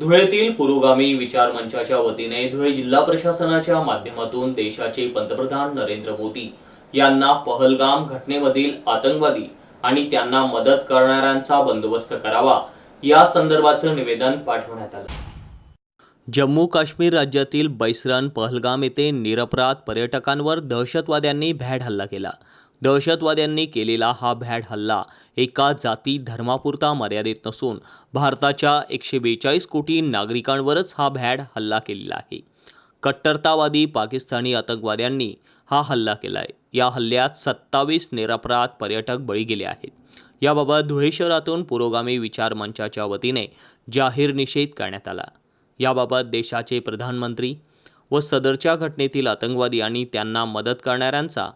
धुळेतील पुरोगामी विचार मंचाच्या वतीने धुळे जिल्हा प्रशासनाच्या माध्यमातून देशाचे पंतप्रधान नरेंद्र मोदी यांना पहलगाम घटनेमधील आतंकवादी आणि त्यांना मदत करणाऱ्यांचा बंदोबस्त करावा या संदर्भाचं निवेदन पाठवण्यात आलं. जम्मू काश्मीर राज्यातील बैसरन पहलगाम येथे निरपराध पर्यटकांवर दहशतवाद्यांनी भॅड हल्ला केला. दहशतवाद्यांनी केलेला हा भॅड हल्ला एका जाती धर्मापुरता मर्यादित नसून भारताच्या एकशे बेचाळीस कोटी नागरिकांवरच हा भॅड हल्ला केलेला आहे. कट्टरतावादी पाकिस्तानी आतंकवाद्यांनी हा हल्ला केला आहे. या हल्ल्यात सत्तावीस निरपराध पर्यटक बळी गेले आहेत. याबाबत धुळे शहरातून पुरोगामी विचार मंचाच्या वतीने जाहीर निषेध करण्यात आला. याबाबत देशाचे प्रधानमंत्री व सदरच्या घटनेतील आतंकवादी आणि त्यांना मदत करणाऱ्यांचा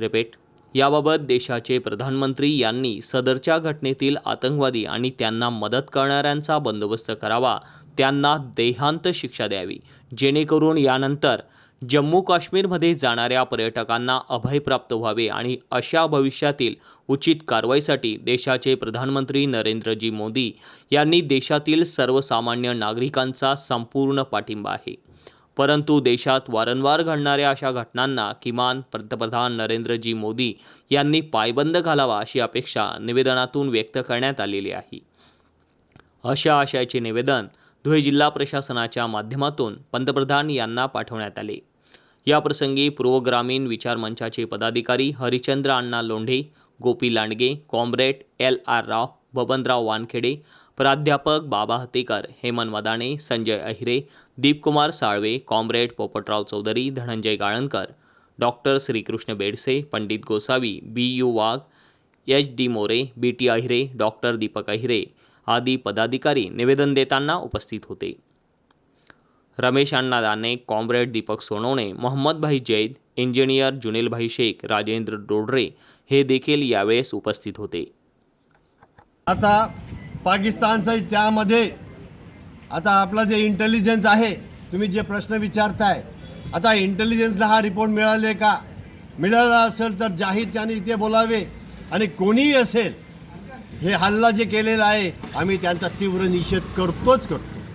रिपीट. याबाबत देशाचे प्रधानमंत्री यांनी सदरच्या घटनेतील आतंकवादी आणि त्यांना मदत करणाऱ्यांचा बंदोबस्त करावा त्यांना देहांत शिक्षा द्यावी जेणेकरून यानंतर जम्मू काश्मीरमध्ये जाणाऱ्या पर्यटकांना अभय प्राप्त व्हावे आणि अशा भविष्यातील उचित कारवाईसाठी देशाचे प्रधानमंत्री नरेंद्रजी मोदी यांनी देशातील सर्वसामान्य नागरिकांचा संपूर्ण पाठिंबा आहे. परंतु देशात वारंवार घडणाऱ्या अशा घटनांना किमान पंतप्रधान नरेंद्रजी मोदी यांनी पायबंद घालावा अशी अपेक्षा निवेदनातून व्यक्त करण्यात आलेली आहे. अशा आशयाचे निवेदन धुळे जिल्हा प्रशासनाच्या माध्यमातून पंतप्रधान यांना पाठवण्यात आले. याप्रसंगी पूर्वग्रामीण विचार मंचाचे पदाधिकारी Harichandra Anna Londhe Gopi Landge comrade L R Rao Babanrao Wankhede प्राध्यापक Baba Hatekar Heman Madane Sanjay Ahire Deepkumar Salve comrade Popatrao Chaudhari Dhananjay Galankar doctor Shrikrishna Bedse Pandit Gosavi B U Wagh H D More B T Ahire doctor Deepak Ahire आदी पदाधिकारी निवेदन देताना उपस्थित होते. Ramesh Anna Dane comrade Deepak Sonawane Mohammadbhai Zaid engineer Junelbhai Shaikh Rajendra Dodre हे देखील यावेळेस उपस्थित होते. आता पाकिस्तानचं त्यामध्ये आता आपला जे इंटेलिजन्स आहे तुम्ही जे प्रश्न विचारताय आता इंटेलिजन्सला हा रिपोर्ट मिळाले का? मिळाला असेल तर जाहीर त्याने इथे बोलावे. आणि कोणीही असेल हे हल्ला जे केलेला आहे आम्ही त्यांचा तीव्र निषेध करतोच करतो.